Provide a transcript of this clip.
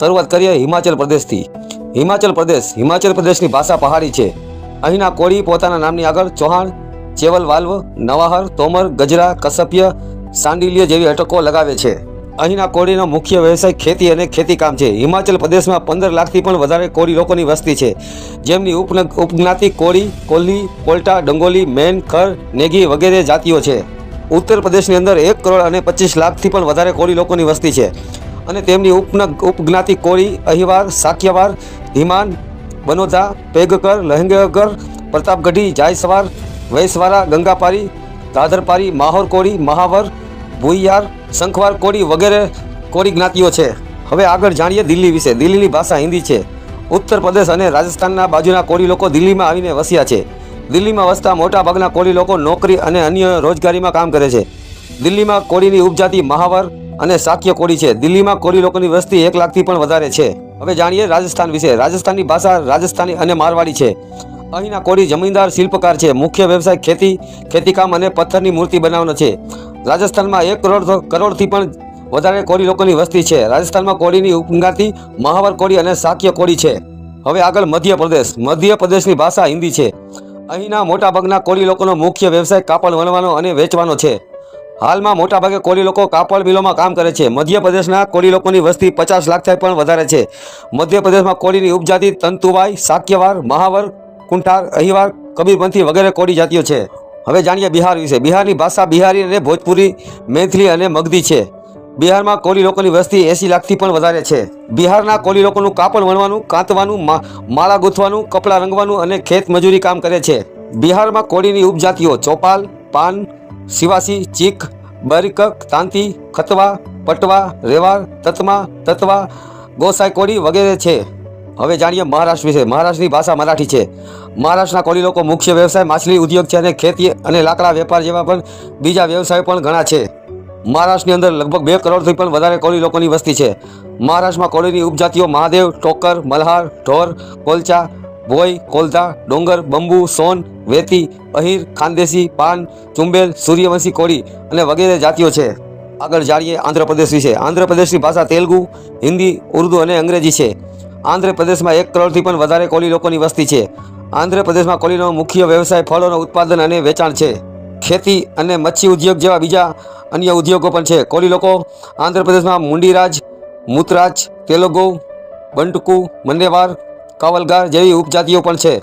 શરૂઆત કરીએ હિમાચલ પ્રદેશથી. હિમાચલ પ્રદેશ, હિમાચલ પ્રદેશની ભાષા પહાડી છે. અહીંના કોળી પોતાના નામની આગળ ચૌહાણ, ચેવલ વાલ્વ, નવાહર, તોમર, ગજરા કસપ્ય સાંડિલ્ય જેવી અટકો લગાવે છે. અહીંના કોળીનો મુખ્ય વ્યવસાય ખેતી અને ખેતીકામ છે. હિમાચલ પ્રદેશમાં પંદર લાખથી પણ વધારે કોળી લોકોની વસ્તી છે. જેમની ઉપ ઉપજ્ઞાતિ કોળી, કોલ્લી, પોલ્ટા, ડંગોલી, મેન, ખર, નેગી વગેરે જાતિઓ છે. ઉત્તર પ્રદેશની અંદર એક કરોડ અને પચીસ લાખથી પણ વધારે કોળી લોકોની વસ્તી છે. અને તેમની ઉપન ઉપજ્ઞાતિ કોળી, અહિવાર, સાક્યવાર, ધીમાન બનોધા પેગકર, લહેંગકર, પ્રતાપગઢી, જાયસવાર, વૈસવારા, ગંગાપારી દાદરપારી માહોર કોળી, મહાવર ભૂયાર શંખવાર કોળી વગેરે કોળી જ્ઞાતિઓ છે. હવે આગળ જાણીએ દિલ્હી વિશે. દિલ્હીની ભાષા હિન્દી છે. ઉત્તર પ્રદેશ અને રાજસ્થાનના બાજુના કોળી લોકો દિલ્હીમાં આવીને વસ્યા છે. દિલ્હીમાં વસતા મોટાભાગના કોળી લોકો નોકરી અને અન્ય રોજગારીમાં કામ કરે છે. દિલ્હીમાં કોળીની ઉપજાતિ મહાવર અને શાક્ય કોળી છે. દિલ્હીમાં કોળી લોકોની વસ્તી એક લાખથી પણ વધારે છે. હવે જાણીએ રાજસ્થાન વિશે. રાજસ્થાનની ભાષા રાજસ્થાની અને મારવાડી છે. અહીંના કોળી જમીનદાર, શિલ્પકાર છે. મુખ્ય વ્યવસાય ખેતી, ખેતીકામ અને પથ્થરની મૂર્તિ બનાવવાનો છે. રાજસ્થાનમાં એક કરોડ કરોડથી પણ વધારે કોળી લોકોની વસ્તી છે. રાજસ્થાનમાં કોળીની ઉપજ્ઞાતિ મહાવર કોળી અને શાક્ય કોળી છે. હવે આગળ મધ્યપ્રદેશ. મધ્યપ્રદેશની ભાષા હિન્દી છે. અહીંના મોટાભાગના કોળી લોકોનો મુખ્ય વ્યવસાય કાપડ વણવાનો અને વેચવાનો છે. હાલમાં મોટાભાગે કોળી લોકો કાપડ મિલોમાં કામ કરે છે. મધ્યપ્રદેશના કોળી લોકોની વસ્તી પચાસ લાખથી પણ વધારે છે. મધ્યપ્રદેશમાં કોળીની ઉપજાતિ તંતુવાઈ, સાક્યવાર, મહાવર, કુંઠાર, અહિવાર, કબીરપંથી વગેરે કોળી જાતિઓ છે. હવે જાણીએ બિહાર વિશે. બિહારની ભાષા બિહારી અને ભોજપુરી, મૈથલી અને મગધી છે. બિહારમાં કોળી લોકોની વસ્તી એસી લાખથી પણ વધારે છે. બિહારના કોળી લોકોનું કાપડ વણવાનું, કાંતવાનું માળા ગૂંથવાનું, કપડાં રંગવાનું અને ખેત મજૂરી કામ કરે છે. બિહારમાં કોળીની ઉપજાતિઓ ચોપાલ, પાન શિવાસી ચીક બરિકક, તાંતી, ખતવા, પટવા રેવાર તતમા, તત્વા ગોસાઈકોડી વગેરે છે. હવે જાણીએ મહારાષ્ટ્ર વિશે. મહારાષ્ટ્રની ભાષા મરાઠી છે. મહારાષ્ટ્રના કોળી લોકો મુખ્ય વ્યવસાય માછલી ઉદ્યોગ છે અને ખેતી અને લાકડા વેપાર જેવા પણ બીજા વ્યવસાયો પણ ઘણા છે. મહારાષ્ટ્રની અંદર લગભગ બે કરોડથી પણ વધારે કોળી લોકોની વસ્તી છે. મહારાષ્ટ્રમાં કોળીની ઉપજાતિઓ મહાદેવ, ટોકર, મલ્હાર, ઢોર, કોલચા ભોય કોલધા, ડોંગર, બંબુ, સોન, વેતી, અહીર, ખાનદેશી, પાન, ચુંબેલ, સૂર્યવંશી, કોળી અને વગેરે જાતિઓ છે. આગળ જાણીએ આંધ્રપ્રદેશ વિશે. આંધ્રપ્રદેશની ભાષા તેલુગુ, હિન્દી, ઉર્દુ અને અંગ્રેજી છે. આંધ્રપ્રદેશમાં એક કરોડથી પણ વધારે કોળી લોકોની વસ્તી છે. આંધ્રપ્રદેશમાં કોળીનો મુખ્ય વ્યવસાય ફળોનો ઉત્પાદન અને વેચાણ છે. ખેતી અને મચ્છી ઉદ્યોગ જેવા બીજા અન્ય ઉદ્યોગો પણ છે. કોળી લોકો આંધ્રપ્રદેશમાં મુંડીરાજ, મુતરાજ, તેલુગુ, બંટકુ, મંડેવાર કાવલગાર જેવી ઉપજાતિઓ પણ છે.